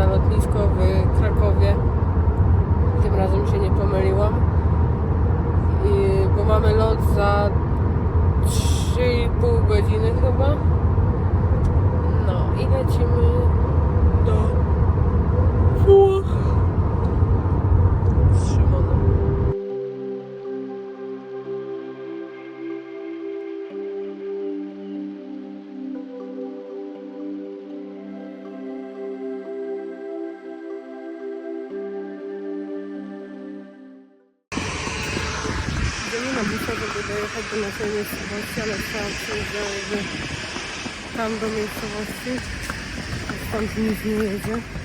na lotnisko w Krakowie. Tym razem się nie pomyliłam. I, bo mamy lot za 3,5 godziny chyba. No i lecimy do ale trzeba jakby tam do miejscowości. Stąd nic nie jedzie.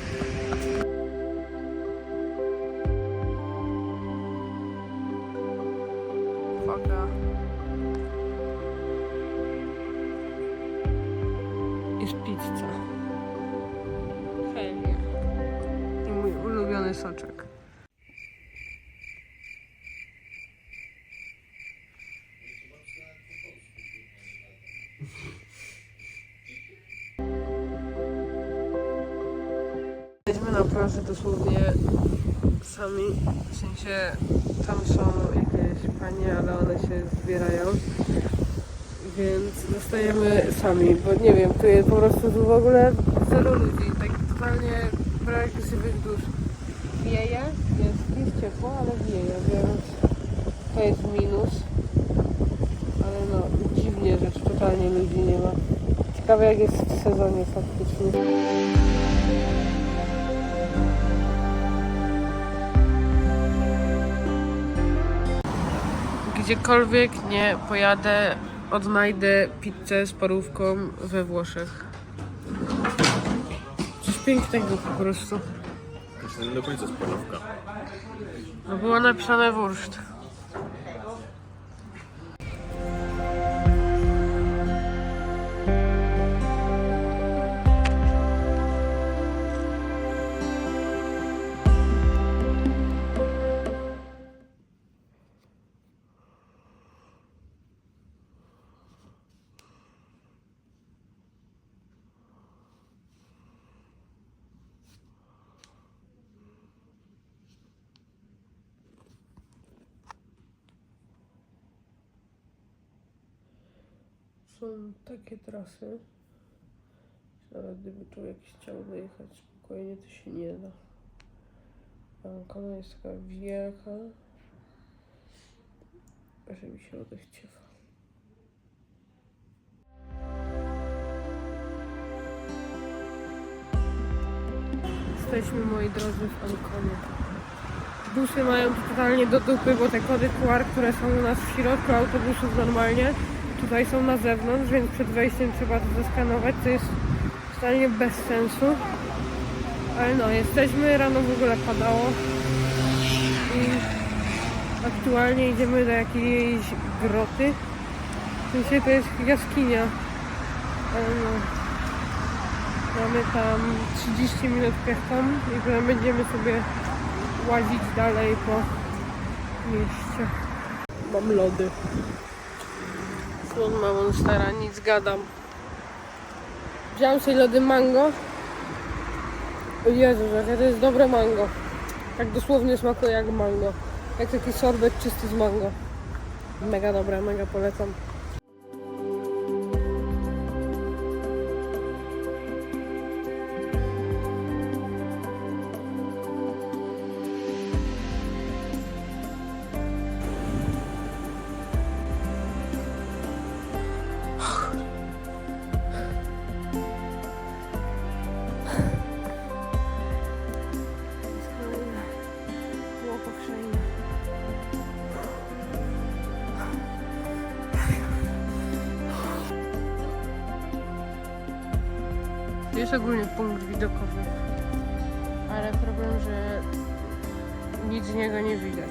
Jesteśmy na plaży dosłownie sami, w sensie tam są jakieś panie, ale one się zbierają, więc zostajemy sami, bo nie wiem, tu jest po prostu tu w ogóle zero ludzi, tak totalnie brak żywych dusz. Wieje, jest, jest ciepło, ale wieje, więc to jest minus, ale no dziwnie, że totalnie ludzi nie ma. Ciekawe jak jest w sezonie faktycznie. Gdziekolwiek nie pojadę, odnajdę pizzę z parówką we Włoszech. Coś pięknego po prostu. To nie do końca spalówka. No było napisane wurszt. Są takie trasy. Nawet gdyby człowiek chciał dojechać spokojnie, to się nie da. Ankona jest taka wielka, że mi się odechciewa. Jesteśmy, moi drodzy, w Ankonie. Busy mają totalnie do dupy, bo te kody QR, które są u nas w środku autobusów normalnie, tutaj są na zewnątrz, więc przed wejściem trzeba to zeskanować, co jest totalnie bez sensu. Ale no, jesteśmy, rano w ogóle padało i aktualnie idziemy do jakiejś groty. Sensie to jest jaskinia. Ale no, mamy tam 30 minut piechą i potem będziemy sobie łazić dalej po mieście. Mam lody. Słon ma monstera, nic gadam. Wziąłem sobie lody mango. O Jezu, jakie to jest dobre mango. Tak dosłownie smakuje jak mango. Jak taki sorbet czysty z mango. Mega dobre, mega polecam. Jest ogólnie punkt widokowy. Ale problem, że nic z niego nie widać.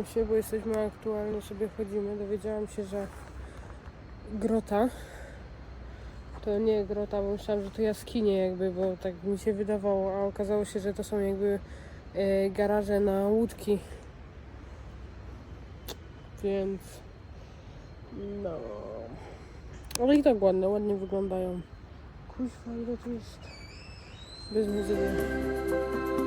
Dowiedziałam się, bo jesteśmy aktualnie sobie chodzimy, dowiedziałam się, że grota to nie grota, bo myślałam, że to jaskinie jakby, bo tak mi się wydawało, a okazało się, że to są jakby e, garaże na łódki. Więc no. Ale i tak ładne, ładnie wyglądają. Kuźwa, ile tu jest beznadziejnie. W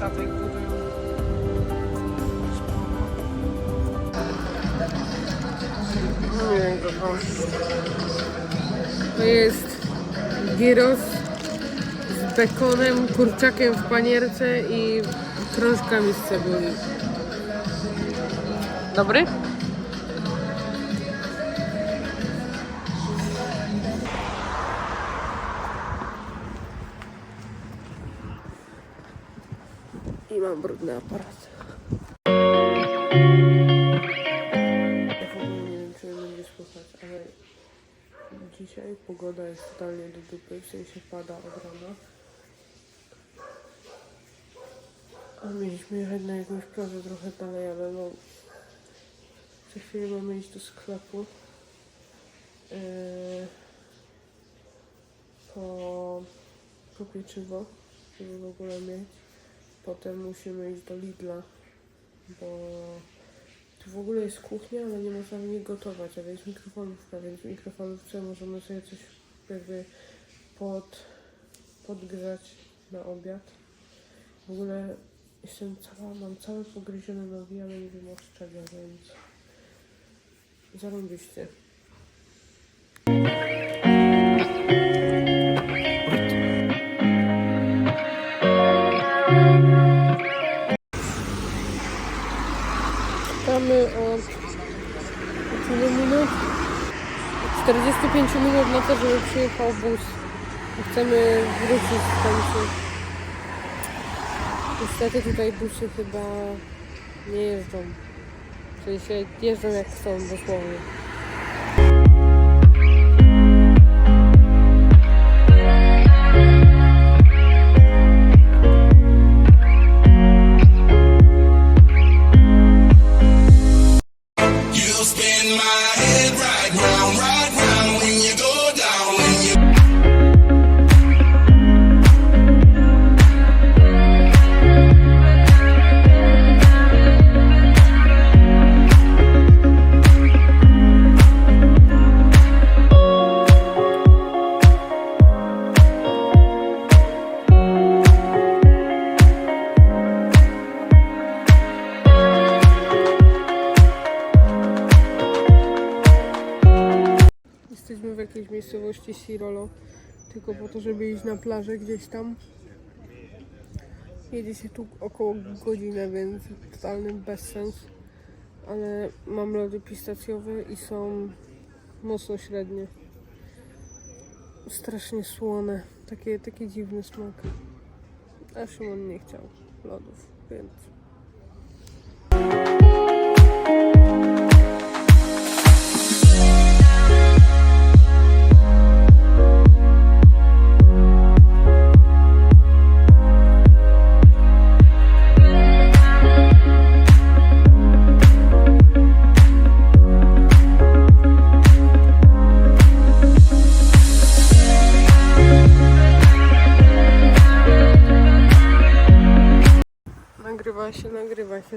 statek budują. Nie wiem, kocham. To jest gyros z bekonem, kurczakiem w panierce i krążkami z cebuli. Dobry? I mam brudny aparat. Nie wiem, czy słuchać, ale dzisiaj pogoda jest totalnie do dupy, w sensie pada od rana. A mieliśmy jechać na jakąś plażę trochę dalej, ale no... Za chwilę mamy iść do sklepu. Yy, po, po pieczywo, żeby w ogóle mieć. Potem musimy iść do Lidla, bo tu w ogóle jest kuchnia, ale nie można w niej gotować, ale jest mikrofalówka, więc w mikrofalówce możemy sobie coś jakby pod, podgrzać na obiad. W ogóle jestem cała, mam całe pogryzione nogi, ale nie wiem od czego, więc zarąbiście. Minut na to, żeby przyjechał bus. Chcemy wrócić w końcu. Niestety tutaj busy chyba nie jeżdżą. W sensie jeżdżą jak chcą dosłownie. Miejscowości Sirolo, tylko po to, żeby iść na plażę gdzieś tam. Jedzie się tu około godziny, więc totalny bezsens. Ale mam lody pistacjowe i są mocno średnie. Strasznie słone. Takie, taki dziwny smak. A Szymon nie chciał lodów, więc...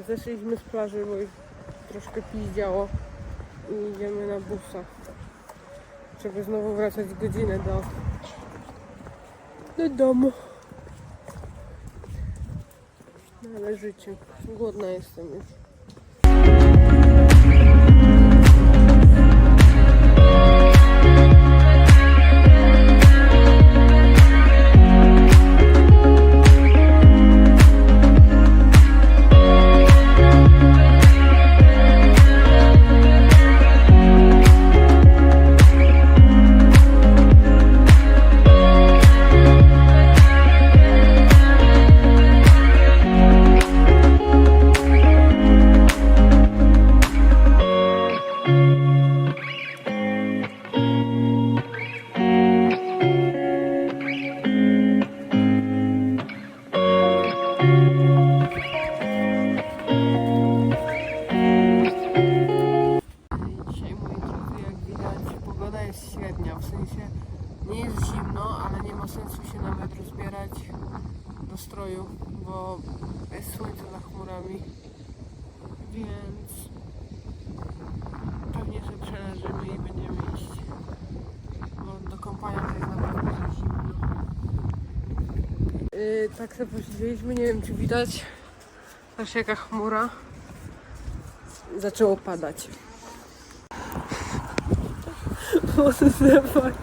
Zeszliśmy z plaży, bo ich troszkę piździało i idziemy na busa. Żeby znowu wracać godzinę do, do domu. No ale życie. Głodna jestem już. Yy, tak sobie posiedzieliśmy, nie wiem czy widać. Patrzcie jaka chmura. Zaczęło padać. What the fuck?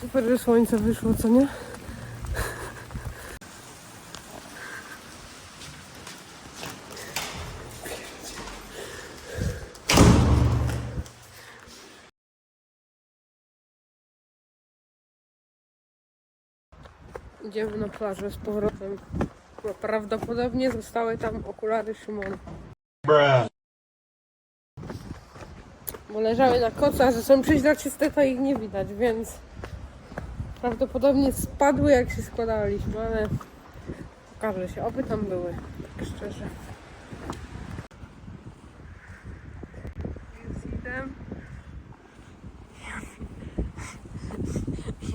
Super, że słońce wyszło, co nie? Idziemy na plażę z powrotem. Bo prawdopodobnie zostały tam okulary Szymona. Bo leżały na kocach, że są przeźroczyste, to ich nie widać, więc prawdopodobnie spadły jak się składaliśmy, ale pokaże się, oby tam były, tak szczerze. Więc idę.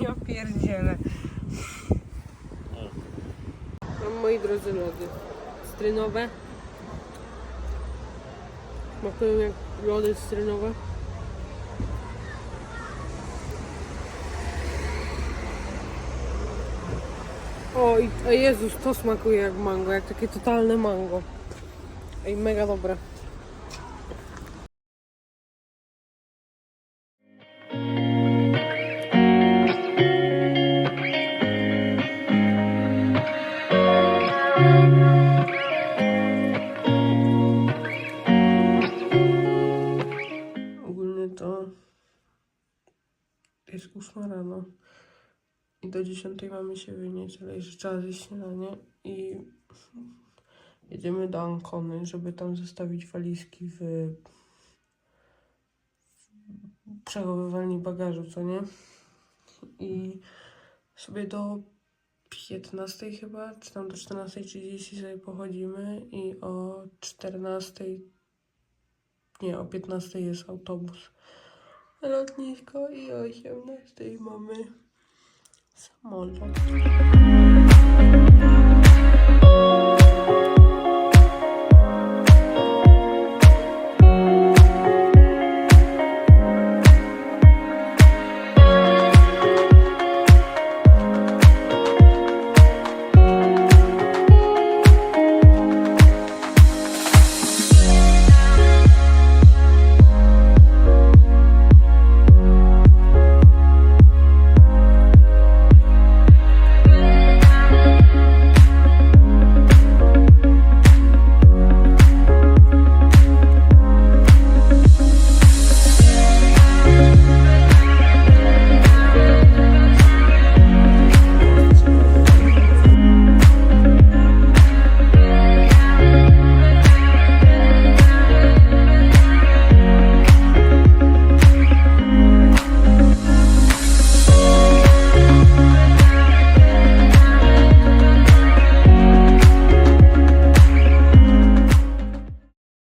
Ja pierdzielę. Mam moi drodzy lody. Strynowe. Smakują jak lody strynowe. O, i Jezus, to smakuje jak mango, jak takie totalne mango. Ej, mega dobre. Jest 8 rano i do 10 mamy się wynieść, ale jeszcze trzeba zjeść śniadanie i jedziemy do Ancony, żeby tam zostawić walizki w w przechowywalni bagażu, co nie? I sobie do 15 chyba, czy tam do 14.30 sobie pochodzimy i o 14 nie, o 15 jest autobus lotnisko i o 18 mamy samolot.